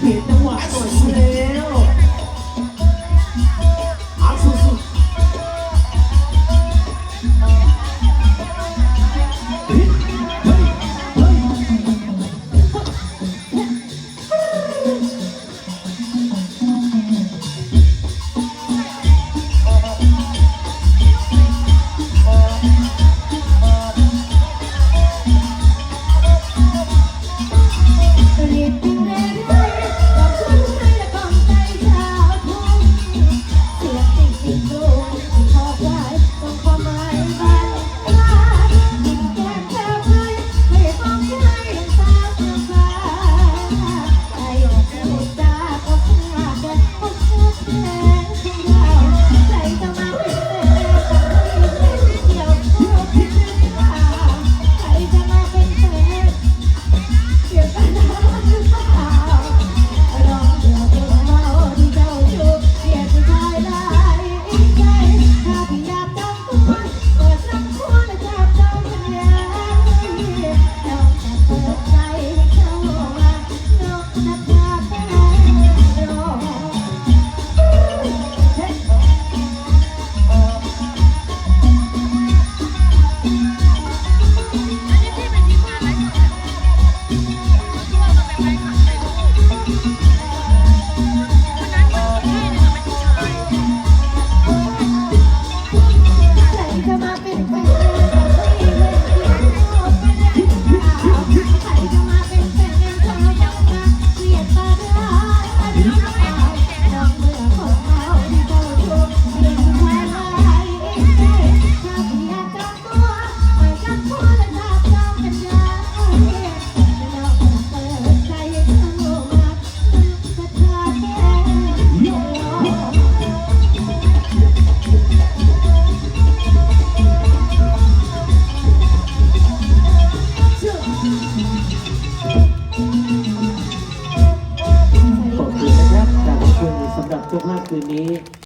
เปลี่ยนจังหวะหน่อย ขอบคุณนะครับขอบคุณสำหรับเจ้าภาพคืนนี้